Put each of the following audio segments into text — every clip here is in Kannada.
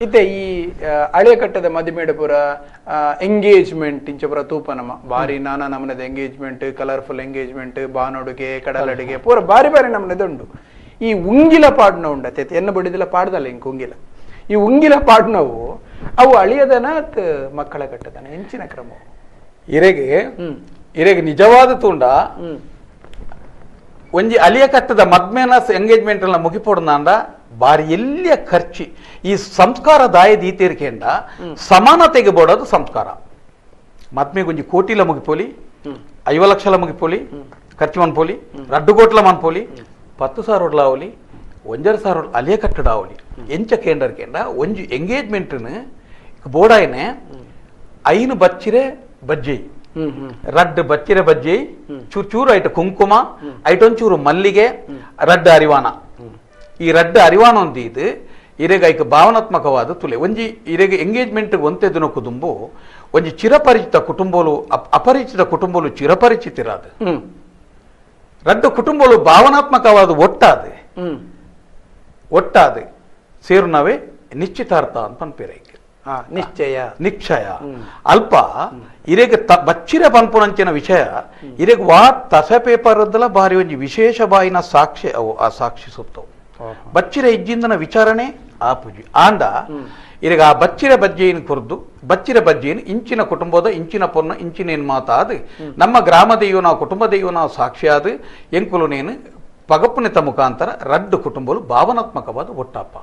ಇತ್ತೆ ಈ ಆ, ಹಳೆ ಕಟ್ಟದ ಮದಿಮೇಡ ಪೂರ ಎಂಗೇಜ್ಮೆಂಟ್ ಇಂಚ ತೂಪ ನಮ್ಮ. ಬಾರಿ ನಾನಾ ನಮನದ ಎಂಗೇಜ್ಮೆಂಟ್ ಕಲರ್ಫುಲ್ ಎಂಗೇಜ್ಮೆಂಟ್ ಬಾನೊಡುಗೆ ಕಡಲಡುಗೆ ಪೂರ ಬಾರಿ ಬಾರಿ ನಮನದ ಉಂಡು ಈ ಉಂಗಿಲ ಪಾಡ್ನ ಉಂಡತೆ ಎನ್ನ ಬಡಿದಿಲ್ಲ ಪಾಡ್ದಲ್ಲ ಇಂಕ ಉಂಗಿಲ. ಈ ಉಂಗಿಲ ಪಾಡ್ನವು ಅವು ಅಳಿಯದನ ಮಕ್ಕಳ ಕಟ್ಟದನ ಹೆಂಚಿನ ಕ್ರಮ ಇರೆಗೆ ಇರೆಗೆ ನಿಜವಾದ ತುಂಡ ಒಂಜಿ ಅಳಿಯ ಕಟ್ಟದ ಮದ್ಮೇನ ಎಂಗೇಜ್ಮೆಂಟ್ ಎಲ್ಲ ಮುಗಿಪೊಡ್ನಾಂಡ ಬಾರಿ ಎಲ್ಲಿಯ ಖರ್ಚಿ. ಈ ಸಂಸ್ಕಾರ ದಾಯದ ಈತೇರಿಕೆಂಡ ಸಮಾನತೆಗೆ ಬೋಡೋದು ಸಂಸ್ಕಾರ. ಮದ್ಮೆಗೆ ಒಂಜಿ ಕೋಟಿಲ ಮುಗಿಪೋಲಿ ಐವ ಲಕ್ಷಲ ಮುಗಿಪೋಲಿ ಖರ್ಚು ಮನ್ಪೋಲಿ ರಡ್ಡು ಕೋಟ್ಲ ಮನ್ಪೋಲಿ ಪತ್ತು ಸಾವಿರ ಒಡ್ಲ ಆವಲಿ ಒಂಜರ ಸಾವಿರ ಅಲಿಯ ಕಟ್ಟಡ ಆವಲಿ. ಎಂಚ ಕೇಂದ್ರ ಕೇಂದ್ರ ಒಂಜಿ ಎಂಗೇಜ್ಮೆಂಟ್ ಬೋಡಾಯ್ನೆ ಐನು ಬಚ್ಚಿರೆ ಬಜ್ಜಿ. ಹ್ಮ್ ಹ್ಮ್. ರಡ್ ಬಚ್ಚಿರೆ ಬಜ್ಜಿ ಚೂರ್ ಚೂರು ಐಟ ಕುಂಕುಮ ಐಟೊಂಚೂರು ಮಲ್ಲಿಗೆ ರಡ್ ಅರಿವಾನ. ಈ ರಡ್ ಅರಿವಾನ ಒಂದು ಇದು ಇರೆಗ ಐಕ ಭಾವನಾತ್ಮಕವಾದ ತುಲೆ. ಒಂಜಿ ಇರೆಗೆ ಎಂಗೇಜ್ಮೆಂಟ್ ಒಂತೆದು ಕುದುಂಬು ಒಂಜಿ ಚಿರಪರಿಚಿತ ಕುಟುಂಬಲು ಅಪ್- ಅಪರಿಚಿತ ಕುಟುಂಬಲು ಚಿರಪರಿಚಿತಿರಾದ. ರಡ್ಡ ಕುಟುಂಬಲು ಭಾವನಾತ್ಮಕವಾದ ಒಟ್ಟಾದ. ಒಟ್ಟಾದ. ಸೇರುನವೇ ನಿಶ್ಚಿತಾರ್ಥ ಅಂತ ಪನ್ಪೇರ ನಿಶ್ಚಯ ನಿಶ್ಚಯ. ನಿಕ್ಷಯ. ಅಲ್ಪ ಇರೆಗೆ ತ ಬಚ್ಚಿರ ಪನ್ಪುನಂಚಿನ ವಿಷಯ ಇರೆಗೆ ವಾ ತಸ ಪೇಪರ್ದಲ ಬಾರಿ ಒಂಜಿ ವಿಶೇಷ ಬಾಯಿನ ಸಾಕ್ಷಿ ಅವು ಆ ಸಾಕ್ಷಿಸುತ್ತವು ಬಚ್ಚಿರ ಇಜ್ಜಿಂದನ ವಿಚಾರಣೆ ಆಪುಜಿ. ಆಂದ ಇರೆಗ ಆ ಬಚ್ಚಿರ ಬಜ್ಜೆಯನ್ನು ಕುರಿದು ಬಚ್ಚಿರ ಬಜ್ಜೆಯನ್ನು ಇಂಚಿನ ಕುಟುಂಬದ ಇಂಚಿನ ಪೊನ್ನ ಇಂಚಿನೇನು ಮಾತಾದ. ನಮ್ಮ ಗ್ರಾಮ ದೈವ ನಾವು ಕುಟುಂಬ ದೈವನ ನಾವು ಸಾಕ್ಷಿಯಾದ. ಎಂಕುಲು ನೇನು ಪಗಪ್ಪುನಿತ ಮುಖಾಂತರ ರಡ್ಡು ಕುಟುಂಬಲು ಭಾವನಾತ್ಮಕವಾದ ಒಟ್ಟಪ್ಪ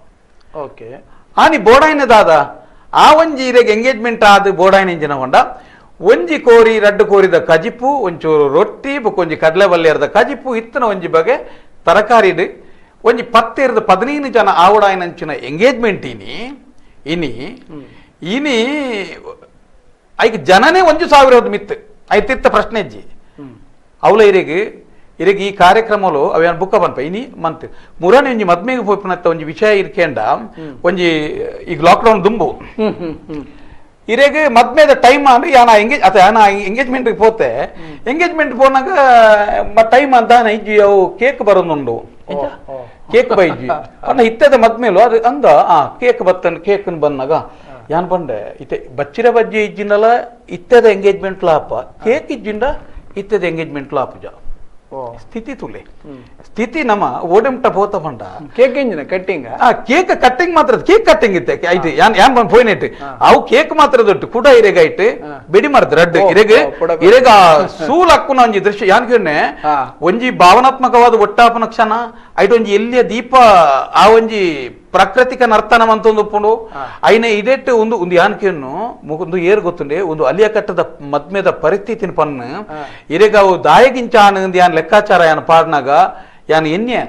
ಓಕೆ. ಆನಿ ಬೋಡಾಯಿನದಾದ ಆ ಒಂಜಿ ಇರೆಗೆ ಎಂಗೇಜ್ಮೆಂಟ್ ಆದ ಬೋಡಾಯಿನ ಇಂಜಿನ ಹೊಂಡ ಒಂಜಿ ಕೋರಿ ರಡ್ಡು ಕೋರಿದ ಕಜಿಪು ಒಂಚೂರು ರೊಟ್ಟಿ ಬುಕ್ ಒಂಜಿ ಕಡಲೆ ಬಲ್ಲೆರ್ದ ಕಜಿಪು ಇತ್ತನ ಒಂಜಿ ಬಗೆ ತರಕಾರಿಡ್ ಒಂಜಿ ಪತ್ತೆರ್ದ ಪದಿನೈದು ಜನ ಆವಡಾಯನಂಚಿನ ಎಂಗೇಜ್ಮೆಂಟ್ ಇನಿ ಇನಿ ಇನಿ ಐಕ್ ಜನನೇ ಒಂದು ಸಾವಿರ ಹೋದ್ ಮಿತ್. ಐತಿತ್ತ ಪ್ರಶ್ನೆ ಅಜ್ಜಿ ಅವಲ ಇರಿಗೆ ಇರೆಗೆ ಈ ಕಾರ್ಯಕ್ರಮಲು ಅವೇನು ಬುಕ್ಕ ಬಂತ ಇನಿ ಮಂತ್. ಮುರಾನಿ ಒಂಜಿ ಮದ್ಮೆಗೆ ಹೋಯ್ಪನತ್ತ ಒಂಜಿ ವಿಷಯ ಇರ್ಕೆಂಡ ಒಂಜಿ ಈಗ ಲಾಕ್ಡೌನ್ ದುಂಬು. ಇರೆಗೆ ಮದ್ಮೇದ ಟೈಮ್ ಅಂದ್ರೆ ಯಾನ ಎಂಗೇಜ್ ಅತ ಯಾನ ಎಂಗೇಜ್ಮೆಂಟ್ ಪೋತೆ. ಎಂಗೇಜ್ಮೆಂಟ್ ಪೋನಾಗ ಟೈಮ್ ಅಂತ ಇಜ್ಜಿ ಅವು ಕೇಕ್ ಬರೋದುಂಡು. ಕೇಕ್ ಬೈಜಿ ಅನ್ನ ಇತ್ತದ ಮದ್ಮೇಲು ಅದು ಅಂದ, ಆ, ಕೇಕ್ ಬತ್ತನ್ ಕೇಕ್ ಬಂದಾಗ. ಯಾನ್ ಬಂಡೆ ಇತ್ತೆ, ಬಚ್ಚಿರ ಬಜ್ಜಿ ಇಜ್ಜಿನಲ್ಲ ಇತ್ತದ ಎಂಗೇಜ್ಮೆಂಟ್ ಲಾಪ. ಕೇಕ್ ಇಜ್ಜಿಂದ ಇತ್ತದ ಎಂಗೇಜ್ಮೆಂಟ್ ಲಾಪ ಓ ಸ್ಥಿತಿ ತುಲೆ. ಸ್ಥಿತಿ ನಮ್ಮ ಓಡಂಟ ಪೋತ ಪಂಡ ಕೇಕ್ ಎಂಜಿನ ಕಟ್ಟಿಂಗ್ ಆ? ಕೇಕ್ ಕಟ್ಟಿಂಗ್ ಮಾತ್ರ ಕೇಕ್ ಕಟ್ಟಿಂಗ್ ಇತ್ತೆ. ಐತಿ ಯಾನ್ ಯಾನ್ ಬಂದ್ ಫೋನ್ ಇಟ್ಟು. ಅವು ಕೇಕ್ ಮಾತ್ರ ದೊಡ್ಡ ಕುಡ ಇರೆಗ ಇಟ್ಟು. ಬಿಡಿ ಮಾಡ್ದ ರಡ್ ಓ, ಇರೆಗ. ಇರೆಗ ಸೂಲ್ ಹಕ್ಕುನ ಒಂಜಿ ದೃಶ್ಯ. ಯಾನ್ ಕೇಳ್ನೆ? ಒಂಜಿ ಭಾವನಾತ್ಮಕವಾದ ಒಟ್ಟಾಪನ ಕ್ಷಣ ಐಟ್ ಒಂಜಿ ಎಲ್ಲಿಯ ದೀಪ ಆ ಒಂಜಿ ಪ್ರಾಕೃತಿಕ ನರ್ತನ ಅಂತ ಒಂದು ಒಪ್ಪಂಡು ಐನ ಇದೆಟ್ಟು ಒಂದು ಒಂದು ಯಾನ್ಕೆಯನ್ನು ಒಂದು ಏರ್ ಗೊತ್ತುಂಡೆ ಒಂದು ಅಲಿಯ ಕಟ್ಟದ ಮದ್ಮೆದ ಪರಿಸ್ಥಿತಿನ ಪನ್ನ. ಇರೆಗ ಅವು ದಾಯಗಿಂಚಾನ ಯಾನ್ ಲೆಕ್ಕಾಚಾರ ಯಾನ್ ಪಾಡ್ನಾಗ ಯಾನ್ ಎನ್ಯೆ.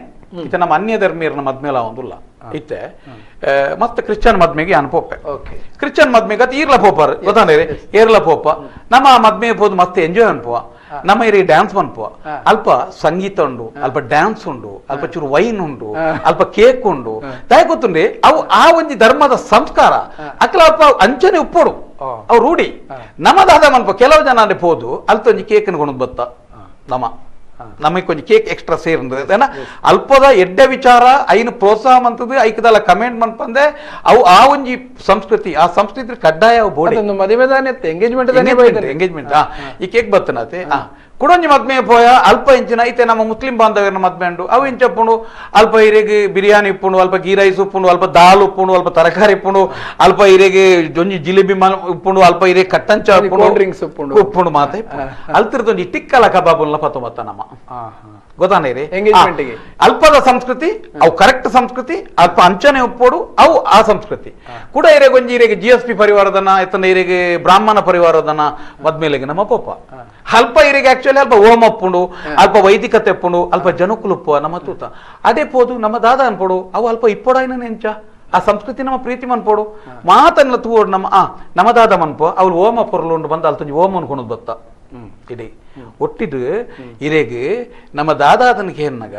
ಇತ್ತ ನಮ್ಮ ಅನ್ಯ ಧರ್ಮೀರ್ನ ಮದ್ಮೇಲ ಒಂದುಲ್ಲ ಇತ್ತೆ. ಮತ್ತೆ ಕ್ರಿಶ್ಚಿಯನ್ ಮದ್ಮೆಗೆ ಯಾನ್ ಪೋಪೆ. ಓಕೆ. ಕ್ರಿಶ್ಚಿಯನ್ ಮದ್ಮೆಗೆ ಅದು ಈರ್ಲ ಪೋಪರ್ ಗೊತ್ತಾನೆ ಏರ್ಲ ಪೋಪ. ನಮ್ಮ ಮದ್ಮೆ ಹೋದ್ ಮತ್ತೆ ಎಂಜಾಯ್ ಅನ್ಪುವ ನಮ್ಮ ಏರಿ ಡ್ಯಾನ್ಸ್ ಮನ್ಪುವ ಅಲ್ಪ ಸಂಗೀತ ಉಂಡು ಅಲ್ಪ ಡ್ಯಾನ್ಸ್ ಉಂಡು ಅಲ್ಪ ಚೂರು ವೈನ್ ಉಂಡು ಅಲ್ಪ ಕೇಕ್ ಉಂಡು. ದಯ ಗೊತ್ತುಂಡೆ ಅವು ಆ ಒಂದು ಧರ್ಮದ ಸಂಸ್ಕಾರ ಅಕ್ಲ ಅಲ್ಪ ಅಂಚನೆ ಉಪ್ಪೋಡು. ಅವ್ರು ಅವು ರೂಢಿ. ನಮ್ಮದಾದ ಮನ್ಪ ಕೆಲವು ಜನ ಅಲ್ಲಿ ಹೋದು ಅಲ್ತೊಂಜಿ ಕೇಕ್ ಅನ್ಕೊಂಡು ಬತ್ತ ನಮ್ಮ. ನಮಗೆ ಕೊಂಚ ಕೇಕ್ ಎಕ್ಸ್ಟ್ರಾ ಸೇರಿದ ಅಲ್ಪದ ಎಡ್ಡೆ ವಿಚಾರ ಐನು ಪ್ರೋತ್ಸಾಹ ಅಂತದ್ದು ಐಕದಲ್ಲ ಕಮೆಂಟ್ ಮನ್ಪಂದೆ ಅವು ಆ ಒಂಜಿ ಸಂಸ್ಕೃತಿ ಆ ಸಂಸ್ಕೃತಿ ಕಡ್ಡಾಯ ಬೋಡಿ. ಮದುವೆದಾನೆ ಎಂಗೇಜ್ಮೆಂಟ್ ಎಂಗೇಜ್ಮೆಂಟ್ ಈ ಕೇಕ್ ಬತ್ತನತೆ ಆ ಕುಡೊಂಜಿ ಮದ್ಮೆ ಪೋಯ ಅಲ್ಪ ಇಂಚಿನ ಐತೆ ನಮ್ಮ ಮುಸ್ಲಿಂ ಬಾಂಧವ್ಯನ ಮದ್ಮೆ ಉಂಡು ಅವು ಇಂಚಪ್ಪುಂಡು ಅಲ್ಪ ಇರೆಗೆ ಬಿರಿಯಾನಿ ಉಪ್ಪುಂಡು ಅಲ್ಪ ಗೀ ರೈಸ್ ಉಪ್ಪುಂಡು ಅಲ್ಪ ದಾಲ್ ಉಪ್ಪುಂಡು ಅಲ್ಪ ತರಕಾರಿ ಉಪ್ಪುಂಡು ಅಲ್ಪ ಇರೆಗೆ ಜೊಂಜಿ ಜಿಲೇಬಿ ಮಲ್ ಉಪ್ಪುಂಡು ಅಲ್ಪ ಇರೆ ಕಟ್ಟಂಚ ಒಂಜಿ ಡ್ರಿಂಕ್ಸ್ ಉಪ್ಪುಂಡು. ಉಪ್ಪುಂಡು ಮಾತೆ ಅಲ್ತಿರ್ದೊಂಜಿ ಟಿಕ್ಕಲ ಕಬಾಬ್ ಪತ್ತು ಬತ್ತ ನಮ್ಮ. ಹಾ ಹಾ. ಗೊತ್ತಾನೆ ರೀ? Engagement ಗೆ. ಅಲ್ಪದ ಸಂಸ್ಕೃತಿ ಅವು ಕರೆಕ್ಟ್ ಸಂಸ್ಕೃತಿ ಅಲ್ಪ ಅಂಚನೆ ಉಪ್ಪೋಡು ಅವು ಆ ಸಂಸ್ಕೃತಿ. ಕೂಡ ಇರೆ ಒಂಜಿ ಇರೆಗೆ ಜಿ ಎಸ್ ಪಿ ಪರಿವಾರದನ ಎತ್ತನ ಇರೆಗೆ ಬ್ರಾಹ್ಮಣ ಪರಿವಾರದನ ಮದ್ಮೇಲೆಗೆ ನಮ್ಮ ಪೋಪ. ಅಲ್ಪ ಇರಿಗೆ ಆಕ್ಚುಲಿ ಅಲ್ಪ ಓಮ್ ಅಪ್ಪುಂಡು ಅಲ್ಪ ವೈದಿಕತೆ ಉಪ್ಪುಂಡು ಅಲ್ಪ ಜನಕುಲು ಉಪ್ಪು ನಮ್ಮ ತೂತ. ಅದೇ ಪೋದು ನಮ್ಮ ದಾದ ಅನ್ಪೋಡು ಅವು ಅಲ್ಪ ಇಪ್ಪೋಡಾಯ್ನ ನೆಂಚ. ಆ ಸಂಸ್ಕೃತಿ ನಮ್ಮ ಪ್ರೀತಿ ಮನ್ಪೋಡು ಮಾತನ್ನ ತೂವೋಡು ನಮ್ಮ ಆ ನಮ್ಮ ದಾದ ಮನ್ಪೋ ಅವ್ರು ಓಮ ಪೊರ್ಲುಂಡು ಬಂದ ಅಲ್ತಂಜಿ ಓಮ್ ಅನ್ಕೊಳೋದು ಬತ್ತ. ಇಡಿ. ಒಟ್ಟಿದು ಇರೆಗೆ ನಮ್ಮ ದಾದಾತನಿಗೆ ಏನಾಗ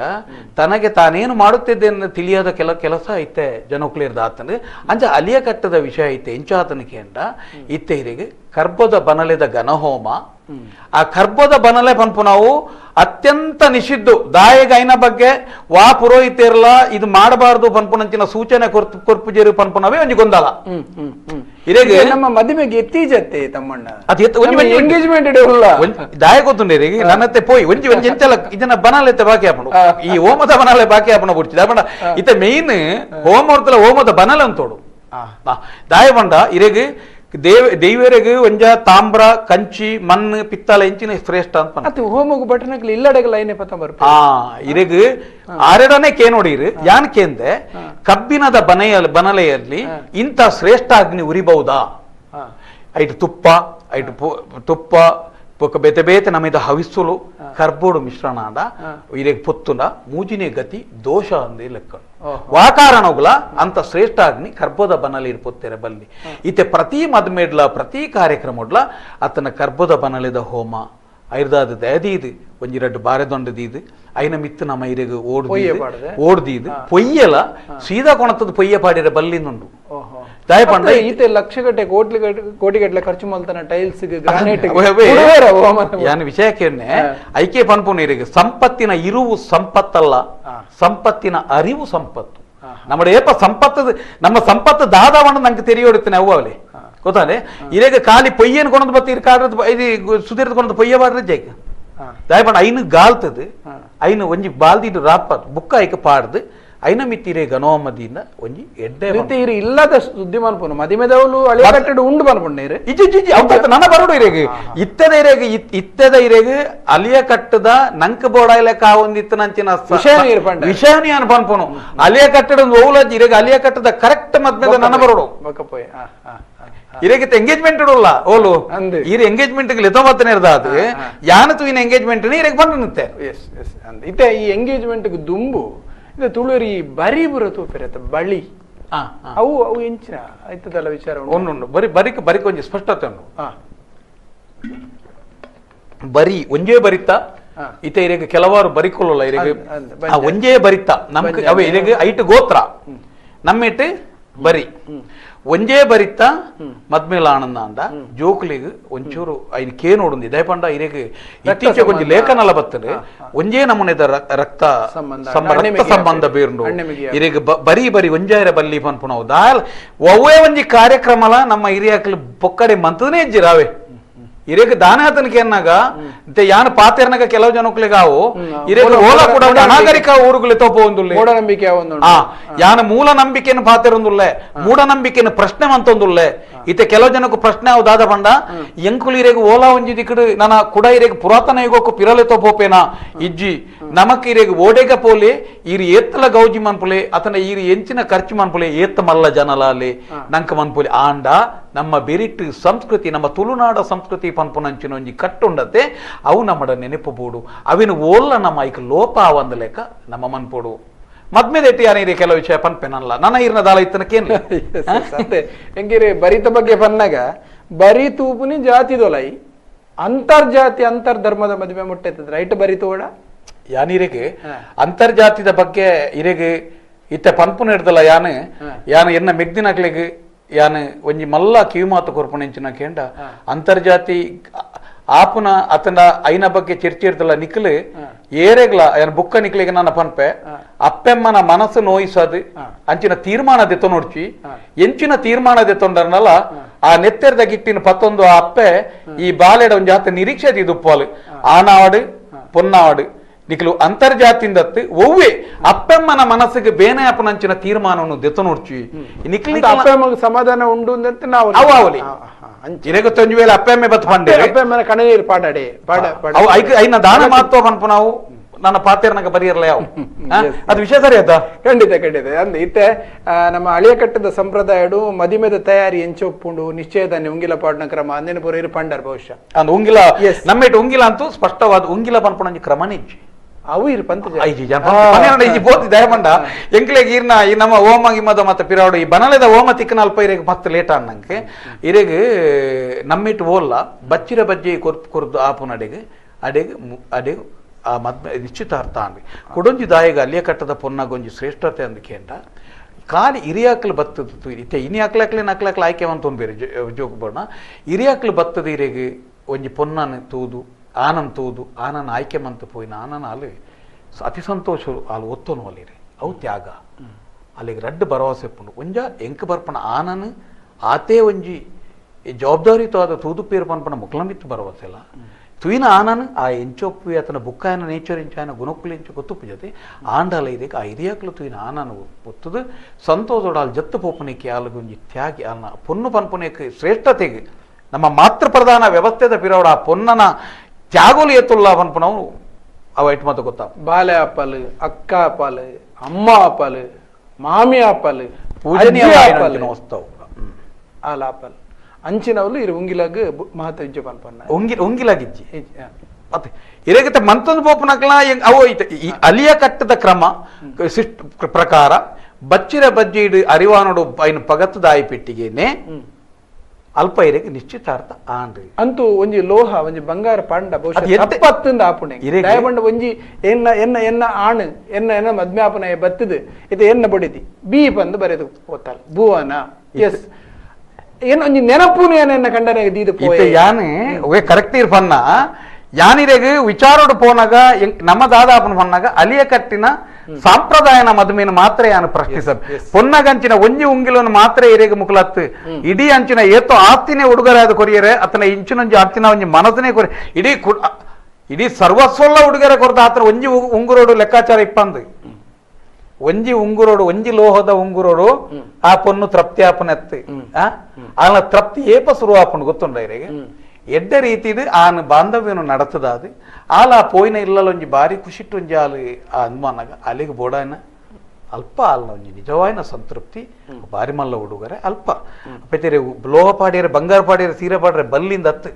ತನಗೆ ತಾನೇನು ಮಾಡುತ್ತಿದ್ದೆ ಅನ್ನ ತಿಳಿಯದ ಕೆಲ ಕೆಲಸ ಐತೆ ಜನಕ್ಲಿರ್ದ ಆತನ ಅಂಚ ಅಲಿಯ ಕಟ್ಟದ ವಿಷಯ ಐತೆ ಇಂಚಾತನಿಗೆ ಎಂಡ ಇತ್ತೆ ಇರೆಗೆ ಕರ್ಬದ ಬನಲೆದ ಗಣಹೋಮ ಆ ಕರ್ಬದ ಬನಲೆ ಪನ್ಪುನವು ಅತ್ಯಂತ ನಿಷಿದ್ದು. ದಾಯಗೈನ ಬಗ್ಗೆ ವಾ ಪುರೋಹಿತೇರ್ಲ ಇದು ಮಾಡಬಾರದು ಪನ್ಪುನಂಚಿನ ಸೂಚನೆ ಕೊರ್ಪು ಕೊರ್ಪು ಪಂಪು ಪನ್ಪುನವೇ ಒಂದು ಗೊಂದಲ ಹ್ಮ್ ಹ್ಮ್ ಹ್ಮ್. ಇರೆಗೆ ನಮ್ಮ ಮದುವೆಗೆ ಎತ್ತೀಜತ್ತೆ ತಮ್ಮಣ್ಣ. ಅದು ಎಂಗೇಜ್ಮೆಂಟ್ ಉಲ್ಲ ದಾಯ ಗೊತ್ತುಂಡೇರಿ ನನ್ನತ್ತೆ ಪೋಯಿ ಒಂಜಿ ಒಂಜಿ ಎಂತೆಲ್ಲ ಇದನ್ನ ಬನಾಲೆತ್ತೆ ಬಾಕಿ ಹಾಕೊಂಡು ಈ ಹೋಮದ ಬನಾಲೆ ಬಾಕಿ ಹಾಕೊಂಡು ಬಿಡ್ತಿದ್ದ. ಬಣ್ಣ ಇತ ಮೇಯ್ನ್ ಹೊರತಲ್ಲ ಹೋಮದ ಬನಲ ಅಂತೋಡು ದಾಯ ಬಂಡ ಇರೆಗ್ ದೇವ ದೈವರೆಗ್ ಒಂಜ ತಾಮ್ರ ಕಂಚಿ ಮಣ್ಣು ಪಿತ್ತಲ ಇಂಚಿನ ಶ್ರೇಷ್ಠ ಅಂತ. ಅದು ಹೋಮಗು ಬಟನಕ್ಲಿ ಇಲ್ಲಡೆಗೆ ಲೈನ್ ಪತ್ತ ಬರ್ಪ ಆ ಇರೆಗ್ ಆರಡನೆ ಕೇ ನೋಡಿರು. ಯಾನ್ ಕೇಂದೆ? ಕಬ್ಬಿನದ ಬನೆಯ ಬನಲೆಯಲ್ಲಿ ಇಂಥ ಶ್ರೇಷ್ಠ ಅಗ್ನಿ ಉರಿಬಹುದಾ? ಐಟ್ ತುಪ್ಪ ಐಟ್ ತುಪ್ಪ ಬೊಕ ಬೇತೆ ಬೇತೆ ನಮಿದ ಹವಿಸ್ಸುಲು ಕರ್ಬೋಡು ಮಿಶ್ರಣ ಆದ ಇರೆಗ್ ಪೊತ್ತುಂಡ ಮೂಜಿನೆ ಗತಿ ದೋಷ ಅಂದ ಲೆಕ್ಕ. ವಾಕಾರಣ ಅಂತ ಶ್ರೇಷ್ಠ ಅಗ್ನಿ ಕರ್ಬೋದ ಬನಲಿ ಇರ್ಪುತ್ತೇರೆ ಬಲ್ಲಿ. ಇತ್ತೆ ಪ್ರತಿ ಮದ್ಮೇಡ್ಲ ಪ್ರತಿ ಕಾರ್ಯಕ್ರಮಡ್ಲ ಅತನ ಕರ್ಬೋದ ಬನಲಿದ ಹೋಮ. ಐರ್ದಾದ ದಯದೀದು ಒಂಜಿ ರಡ್ಡು ಬಾರೆದೊಂಡದೀದು ಐನ ಮಿತ್ತು ನಮ್ಮ ಇರೆಗ್ ಪೊಯ್ಯೆ ಓಡ್ದು ಪಾಡ್ದೆ? ಓಡ್ದೀದು ಪೊಯ್ಯಲ ಸೀದಾ ಕೊಣತದ ಪೊಯ್ಯ ಪಾಡಿರ ಬಲ್ಲಿನುಂಡು ಓಹೋ. ದಾಯ ಪಂಡ ಮತ್ತೆ ಈತೆ ಲಕ್ಷ ಗಟ್ಟೆ ಕೋಟಿ ಕೋಟಿ ಗಟ್ಟಲೆ ಖರ್ಚು ಮಲ್ತಾನ ಟೈಲ್ಸ್ ಗ್ರಾನೈಟ್ ಯಾನ್ ವಿಷಯಕ್ಕೆನ್ನೆ ಐಕೆ ಪನ್ಪುನೀರಿಗೆ ಸಂಪತ್ತಿನ ಇರುವು ಸಂಪತ್ತಲ್ಲ. ಸಂಪತ್ತಿನ ಅರಿವು ಸಂಪತ್ತು. ನಮ್ಮ ಏಪ ಸಂಪತ್ತದ ನಮ್ಮ ಸಂಪತ್ತು ದಾದವಣ್ಣ ನಂಗೆ ತೆರೆಯೋಡುತ್ತೆ ಅವು ಅವಲೆ ಗೊತ್ತಾನೆ? ಇರೇಗ ಖಾಲಿ ಪೊಯ್ಯನ್ ಕೊಣದ್ ಬತ್ತಿ ಕಾಡ್ರದ್ ಇದು ಸುದೀರ್ದ ಕೊಣದ್ ಪೊಯ್ಯ ಬಾಡ್ರ ಜೈಕ ದಯಪಂಡ ಐನು ಗಾಲ್ತದು ಹಾ. ಐನು ಒಂಜಿ ಬಾಲ್ದಿಟ್ಟು ರಾಪ ಬುಕ್ಕ ಐಕ ಪಾಡ್ದು ಐನ ಮಿತ್ತಿರೆ ಗನೋಮದಿಯಿಂದ ಒಂಜಿ ಎಡ್ಡೆ ಮತ್ತೆ ಇರಿ ಇಲ್ಲದ ಸುದ್ದಿ ಮಲ್ಪುನು ಮದಿಮೆದವಲು ಹಳೆ ಕಟ್ಟಡ ಉಂಡು ಮಲ್ಪುಂಡೇರು ಇಜ್ಜಿ ಇಜ್ಜಿ ಇಜ್ಜಿ ಅವ್ಕಾತ ನನ್ನ ಬರೋಡು ಇರೇಗ. ಇತ್ತದ ಇರೇಗ ಇತ್- ಇತ್ತದ ಇರೇಗ ಅಲಿಯ ಕಟ್ಟದ ನಂಕ ಬೋಡಾಯ್ಲೆ ಕಾವೊಂದಿತ್ತು ನಂಚಿನ ವಿಷಯನಿ ವಿಷಯನೇ ಇರ್ಪಂಡ. ವಿಷಯನೇ ಅನ್ ಪನ್ಪುನು. ಅಲಿಯ ಕಟ್ಟಡ ಓಲಜ್ ಇರೇಗ ಅಲಿಯ ಕಟ್ಟದ ಕರೆಕ್ಟ್ ಮದ್ಮೇದ ನನ್ನ ಬರೋಡು. ಬಕ್ಕಪೋಯ್ ಹಾ ಆ, ಇರೇಗಿತ್ತ ಎಂಗೇಜ್ಮೆಂಟ್ ಇಡಲ್ಲ ಓಲು ಅಂದೆ. ಇರ ಎಂಗೇಜ್ಮೆಂಟ್ ಲೆತೊಂಬತ್ತನೇ ಇರ್ದಾದು ಯಾನ ಇನ್ ಎಂಗೇಜ್ಮೆಂಟ್ ಇರೇಗ ಬಂದನಂತೆ ಎಸ್ ಎಸ್ ಅಂದ್. ಇತ್ತೆ ಈ ಎಂಗೇಜ್ಮೆಂಟ್ ದುಂಬು ಇದು ತುಳುರಿ ಬರಿ ಬುರ ತೂಪಿರತ್ತ ಬಳಿ. ಅವು ಅವು ಎಂಚಿನ ಆಯ್ತದಲ್ಲ ವಿಚಾರ ಒಂದು ಬರಿ ಬರಿಕ್ ಬರಿಕ್ ಒಂಜಿ ಸ್ಪಷ್ಟತೆ ಉಂಡು ಬರಿ ಒಂಜೇ ಬರಿತ. ಇತ ಇರೆಗ್ ಕೆಲವಾರು ಬರಿಕೊಳ್ಳಲ್ಲ ಇರೆಗ್ ಒಂಜೇ ಬರಿತ. ನಮ್ಗೆ. ಅವೆ ಇರೆಗ್ ಐಟ್ ಗೋತ್ರ. ನಮ್ಮಿಟ್ ಬರಿ. ಒಂಜೇ ಬರಿತ ಮದ್ಮೇಲ ಆನಂದ ಅಂದ ಜೋಕ್ಲಿಗ್ ಒಂಚೂರು ಐನ್ ಕೇ ನೋಡುಂದಿ ದಯಪಂಡ ಇರೆಗ್ ಇತ್ತೀಚೆಗೆ ಒಂಜಿ ಲೇಖನ ಲೇಖನಲ ಬರ್ತದೆ ಒಂಜೇ ನಮೂನೆದ ರ- ರಕ್ತ ರಕ್ತ ಸಂಬಂಧ ಬೇರು ಬೇರ್ಂಡು. ಇರೆಗ್ ಬರಿ ಬರಿ ಒಂಜಾಯಿರ ಬಲ್ಲಿ ಪನ್ಪುನವು ದಾಲ್ ಒವ್ವೇ ಒಂಜಿ ಕಾರ್ಯಕ್ರಮಲ ನಮ್ಮ ಹಿರಿಯಾಕ್ಲು ಪೊಕ್ಕಡೆ ಮಂತದನೇ ಇಜ್ಜಿರಾವೆ ಇರೇಗ ದಾನ ಹತನಿಕೆ ಏನಾಗ? ಯಾನ ಯಾನ್ ಪಾತೆರ್ನಾಗ ಕೆಲವು ಹ್ಮ್. ಇರೇಗ ಓಲ ಕೂಡ ಅನಾಗರಿಕ ಊರುಗಳು ತೋಪ ಒಂದುಲ್ಲೆ. ಮೂಢನಂಬಿಕೆ ಆ ಯಾನ ಮೂಲ ನಂಬಿಕೆಯನ್ನು ಪಾತೆರೊಂದುಲ್ಲೆ ಮೂಢನಂಬಿಕೆಯನ್ನು ಪ್ರಶ್ನೆ ಮಂತೊಂದುಲ್ಲೆ. ಇತ್ತೆ ಕೆಲವು ಜನಕ್ಕೆ ಪ್ರಶ್ನೆ ದಾದ ಪಂಡ ಎಂಕುಲು ಇರೇಗ ಓಲಾ ಒಂಜಿ ದಿಕ್ಕಡು ನನ್ನ ಕುಡ ಇರೇಗ ಪುರಾತನ ಯುಗಕ್ಕೂ ಪಿರಲೆ ತೋಪೋಪೇನ ಇಜ್ಜಿ ನಮಕ್ ಇರೇಗ ಓಡೇಗ ಪೋಲಿ ಇರಿ ಏತ್ತಲ ಗೌಜಿ ಮನ್ಪುಲೆ ಅತನ ಇರಿ ಎಂಚಿನ ಖರ್ಚು ಮನ್ಪುಲೆ ಏತ್ತ ಮಲ್ಲ ಜನಲಾಲೆ. ನಂಕ ಮನ್ಪುಲೆ ಆಂಡ ನಮ್ಮ ಬೆರಿಟ್ ಸಂಸ್ಕೃತಿ ನಮ್ಮ ತುಳುನಾಡ ಸಂಸ್ಕೃತಿ ಪನ್ಪುನಂಚಿನ ಒಂಜಿ ಕಟ್ಟುಂಡತೆ ಅವು ನಮ್ಮಡ ನೆನಪು ಬೋಡು ಅವಿನ ಓಲ್ಲ ನಮ್ಮ ಐಕ ಲೋಪ ಲೆಕ್ಕ ನಮ್ಮ ಮನ್ಪೋಡು ಮದ್ಮೆದೆಟ್ಟಿ ಯಾರೀರಿ ಕೆಲವು ವಿಷಯ ಪನ್ಪೆನಲ್ಲ. ನನ್ನ ಇರ್ನ ದಾಲ ಇತ್ತನಕೇನು ಹೆಂಗಿರಿ ಬರಿತ ಬಗ್ಗೆ ಪನ್ನಾಗ ಬರಿ ತೂಪುನಿ ಜಾತಿದೊಲೈ ಅಂತರ್ಜಾತಿ ಅಂತರ್ಧರ್ಮದ ಮದುವೆ ಮುಟ್ಟೈತದ. ರೈಟ್ ಬರಿತೋಡ ಯಾನಿರೆಗೆ. ಅಂತರ್ಜಾತಿದ ಬಗ್ಗೆ ಇರೆಗೆ ಇತ್ತೆ ಪನ್ಪುನ ಹಿಡ್ದಲ್ಲ ಯಾನ್. ಯಾನ್ ಎನ್ನ ಮೆಗ್ದಿನಕ್ಲೆಗ್ ಯಾನ್ ಒಂಜಿ ಮಲ್ಲ ಕಿವಿಮಾತು ಕೊರ್ಪುನೆಂಚಿನ ಕೇಂಡ. ಅಂತರ್ಜಾತಿ ಆಪುನ ಅತನ ಐನ ಬಗ್ಗೆ ಚರ್ಚೆ ಇರ್ತಲ್ಲ ನಿಕ್ಲು ಏರೆಗ್ಲ ಯಾನ ಬುಕ್ಕ ನಿಕ್ಲಿಗೆ ನನ್ನ ಪನ್ಪೆ ಅಪ್ಪೆಮ್ಮನ ಮನಸ್ಸು ನೋಯಿಸದು ಅಂಚಿನ ತೀರ್ಮಾನ ದೆತ್ತ ನೋಡ್ಚಿ. ಹಾ. ಎಂಚಿನ ತೀರ್ಮಾನ ದೆತ್ತೊಂಡರ್ನಲ್ಲ ಆ ನೆತ್ತೆರ್ದ ಗಿಟ್ಟಿನ ಪತ್ತೊಂದು ಆ ಅಪ್ಪೆ ಈ ಬಾಲೆಡ ಒಂಜಿ ಆತ ನಿರೀಕ್ಷೆ ದಿದುಪ್ಪಲು ಆನಾವಡು ಪೊನ್ನಾಡು ನಿಕ್ಲು ಅಂತರ್ಜಾತಿಂದತ್ತು ಒವ್ವೆ ಅಪ್ಪೆಮ್ಮನ ಮನಸ್ಸಿಗೆ ಬೇನೆ ಅಪ್ಪನಂಚಿನ ತೀರ್ಮಾನವನ್ನು ದೆತ್ತ ನೋಡ್ಚಿ ನಿಕ್ಲಿ ಅಂತ ಅಪ್ಪ ಸಮಾಧಾನ ಉಂಡು ಅಂತ ನಾವು ಅವು ಅವಲಿ. ಆ, ಆ, ಅಂಚೆ. ಇರೆಗೊತ್ತೊಂಜಿ ವೇಳೆ ಅಪ್ಪೆಮ್ಮೆ ಬತ್ ಪಂಡೆ. ಅಪ್ಪ ಅಮ್ಮನ ಕಣನೀರು ಪಾಡಾಡೆ ಪಾಡ ಐನ ದಾನ ಮಾತ್ವ ಪನ್ಪು ನಾವು. ನನ್ನ ಪಾತೆರ್ನಾಗ ಬರಿಯರ್ಲ ಯಾವ ಅದು ವಿಷಯ ಸರಿ ಅದ ಖಂಡಿತ ಖಂಡಿತ. ಅಂದ್ ಇತ್ತೆ ನಮ್ಮ ಹಳೆಯ ಕಟ್ಟದ ಸಂಪ್ರದಾಯಡು ಮದಿಮೆದ ತಯಾರಿ ಎಂಚೊಪ್ಪುಂಡು ನಿಶ್ಚಯದ ಉಂಗಿಲ ಪಾಡ್ನ ಕ್ರಮ ಅಂದಿನ ಪುರ ಇರು ಪಂಡರ್ ಬಹುಶಃ. ಅಂದ್ ಉಂಗಿಲ ನಮ್ಮ ನಮ್ಮೇಟ್ ಉಂಗಿಲ ಅಂತೂ ಸ್ಪಷ್ಟವಾದ ಉಂಗಿಲ ಪನ್ಪುಣಂಜಿ ಕ್ರಮನಿಜ್ಜಿ ಅವು ಇರು ಪಂತ. ಐಜಿ ಪನ್ನೆರಡು ಇಜಿ ಪೋತಿ ದಯಮಂಡ. ಎಂಕ್ಲೆಗ್ ಇರ್ನ ಈ ನಮ್ಮ ಓಮ ಗಿಮ್ಮದ ಮತ್ತೆ ಪಿರಾಡು. ಈ ಬನಲೆದ ಓಮ ತಿಕ್ಕನ ಅಲ್ಪ ಇರೆಗ್ ಮತ್ತೆ ಲೇಟ್ ಅನ್ನಂಗೆ ಇರೆಗ್ ನಮ್ಮಿಟ್ಟು ಓಲ್ಲ ಬಚ್ಚಿರ ಬಜ್ಜಿ ಕೊರ್ಪ್ ಕೊರ್ದು ಆಪುನ ಅಡೆಗೆ ಅಡೆಗೆ ಅಡೆಗೆ ಆ ಮದ್ ನಿಶ್ಚಿತಾರ್ಥ ಅಂದ್ವಿ ಕೊಡೊಂಜಿ ದಾಯಿಗ ಅಲ್ಲಿಯ ಕಟ್ಟದ ಪೊನ್ನಗೊಂಜಿ ಶ್ರೇಷ್ಠತೆ ಅಂದ್ಕೇಂಡ ಖಾಲಿ ಹಿರಿಯಾಕ್ಲು ಬತ್ತದ ಇತ್ತೆ ಇನಿ ಅಕ್ಲಕ್ಲೆ ನಕ್ಲಾಕ್ಲ ಆಯ್ಕೆ ಅಂತ ಬೇರೆ ಜೋಕ್ ಬೋಣ ಹಿರಿಯಾಕ್ಲು ಬತ್ತದ ಇರೆಗೆ ಒಂಜಿ ಪೊನ್ನನ ತೂದು. ಆನನ್ ತೂದು ಆನನ್ ಆಯ್ಕೆ ಮಂತು ಪೋಯಿನ ಆನನ ಅಲ್ಲಿ ಅತಿ ಸಂತೋಷ ಅಲ್ಲಿ ಒತ್ತೋನು ಅಲ್ಲಿರಿ. ಅವು ತ್ಯಾಗ. ಅಲ್ಲಿಗೆ ರಡ್ಡು ಭರವಸೆ ಪುಂಡು ಒಂಜ ಎಂಕ್ ಬರ್ಪಣ ಆನನ್, ಆತೇ ಒಂಜಿ ಜವಾಬ್ದಾರಿಯುತವಾದ ತೂದು ಪೇರು ಪನ್ಪಣ ಮುಕ್ಲಮಿತ್ತು ಭರವಸೆ ಇಲ್ಲ ತುಯಿನ ಆನನ್, ಆ ಎಂಚೊಪ್ಪು ಅತನ ಬುಕ್ಕಾಯನ ನೇಚರ್ ಇಂಚಾಯನ ಗುಣಕ್ಕುಲು ಎಂಚು ಗೊತ್ತುಪ್ಪು ಜೊತೆ ಆಂಡಾಲ ಇದಕ್ಕೆ ಆ ಹಿರಿಯಾಕ್ಲು ತುಯಿನ ಆನನ್ ಒತ್ತುದು. ಸಂತೋಷ ಅಲ್ಲಿ ಜತ್ತು ಪೋಪನಿಕೆ ಅಲ್ಲಿಗೊಂಜಿ ತ್ಯಾಗಿ ಅನ್ನ ಪೊನ್ನು ಪನ್ಪುನೇಕ್ ಶ್ರೇಷ್ಠತೆಗೆ ನಮ್ಮ ಮಾತೃ ಪ್ರಧಾನ ವ್ಯವಸ್ಥೆದ ಪಿರೋಡ ಪೊನ್ನನ ತ್ಯಾಗೋಲು ಎತ್ತುಲ್ಲ ಪನ್ಪುನವು ಅವ ಇಟ್ಟು ಮಾತು ಗೊತ್ತ? ಬಾಲೆ ಆಪಲ್ ಅಕ್ಕ ಅಪ್ಪಲ್ ಅಮ್ಮ ಆಪಲ್ ಮಾಮಿ ಅಪ್ಪಲ್ ಪೂಜನೀಯ ಆಲ ಆಪಲ್ ಅಂಚಿನವಲು ಇರು ಉಂಗಿಲಾಗ ಮಹತ್ವ ಇಜ್ಜೆ ಪನ್ಪನ್ನ ಒಂಗಿ ಉಂಗಿಲಾಗಿಜ್ಜಿ. ಮತ್ತೆ ಇರಗತ್ತೆ ಮಂತೊಂದು ಪೋಪನಕ್ಲ ಅವು ಐತೆ ಈ ಅಲಿಯ ಕಟ್ಟದ ಕ್ರಮ ಸಿಸ್ಟ್ ಪ್ರಕಾರ ಬಚ್ಚಿರ ಬಜ್ಜಿ ಅರಿವಾನೋಡು ಐನು ಪಗತ್ತು ದಾಯಿ ಪೆಟ್ಟಿಗೆನೆ. ಅಲ್ಪ ಇರಕ್ಕೆ ನಿಶ್ಚಿತಾರ್ಥ ಆನ್ರಿ. ಅಂತೂ ಒಂಜಿ ಲೋಹ ಒಂಜಿ ಬಂಗಾರ ಪಾಂಡ ಬಹುಶಃ ತಪ್ಪತ್ತಿಂದ ಆಪುಣೆ. ದಯಬಂಡ ಒಂಜಿ ಎನ್ನ ಎನ್ನ ಎನ್ನ ಆಣ್ ಎನ್ನ ಎನ್ನ ಮದ್ಮ್ಯಾಪನ ಬತ್ತದು ಇದು ಎನ್ನ ಬಡಿದಿ? ಬಿ ಬಂದು ಬರೆದು ಓದ್ತಾರ ಭುವನ. ಎಸ್. ಏನು ಒಂಜಿ ನೆನಪುನು ಏನ ಕಂಡನೆ ದೀದು ಪೋಯೆ? ಯಾನೆ ಒಯ್ ಕರೆಕ್ಟ್ ಇರ್ಪನ್ನ ಯಾನಿರೆಗೆ ವಿಚಾರೋಡು ಪೋನಾಗ ನಮ್ಮ ದಾದಾಪನ ಪನ್ನಾಗ ಅಲಿಯ ಕಟ್ಟಿನ ಸಾಂಪ್ರದಾಯನ ಮದುವೆನ ಮಾತ್ರ ಯಾನು ಪ್ರಶ್ನಿಸದ್. ಪೊನ್ನಗಂಚಿನ ಒಂಜಿ ಉಂಗಿಲನ್ನು ಮಾತ್ರ ಏರಿಗೆ ಮುಕಲತ್ತು. ಇಡೀ ಅಂಚಿನ ಏತೋ ಆಸ್ತಿನೇ ಉಡುಗೊರೆ ಅದು ಕೊರಿಯರೆ ಅತನ ಇಂಚಿನೊಂಜಿ ಆಸ್ತಿನ ಒಂಜಿ ಮನಸ್ಸನೇ ಕೊರಿ ಇಡೀ ಇಡೀ ಸರ್ವಸ್ವಲ್ಲ ಉಡುಗೊರೆ ಕೊರತ ಆತನ ಒಂಜಿ ಉಂಗುರೋಡು ಲೆಕ್ಕಾಚಾರ ಇಪ್ಪಂದು. ಒಂಜಿ ಉಂಗುರೋಡು ಒಂಜಿ ಲೋಹದ ಉಂಗುರೋಡು ಆ ಪೊನ್ನು ತೃಪ್ತಿ ಆಪನೆತ್ತು ಆ? ತೃಪ್ತಿ ಏಪ ಶುರು ಆಪನ್ ಗೊತ್ತುಂಡ ಇರೆಗೆ ಎಡ್ಡ ರೀತಿಡ್ ಆನ್ ಬಾಂಧವ್ಯನು ನಡತದಾದು ಆಲ ಆ ಪೋಯಿನ ಇಲ್ಲಲೊಂಜಿ ಬಾರಿ ಖುಷಿಟ್ಟು ಒಂಜಿ ಆಲು ಆ ಅನುಮಾನಗ ಅಲ್ಲಿಗೆ ಬೋಡಾಯ್ನ ಅಲ್ಪ ಅಲ್ಲ ಒಂಜಿ ನಿಜವಾಯ್ನ ಸಂತೃಪ್ತಿ ಬಾರಿ ಮಲ್ಲ ಹುಡುಗರೆ ಅಲ್ಪ. ಪೆತೆರೆ ಲೋಹ ಪಾಡಿಯರೆ ಬಂಗಾರ ಪಾಡಿಯರೆ ಸೀರೆ ಪಾಡ್ರೆ ಬಲ್ಲಿಂದ ಅತ್ತು.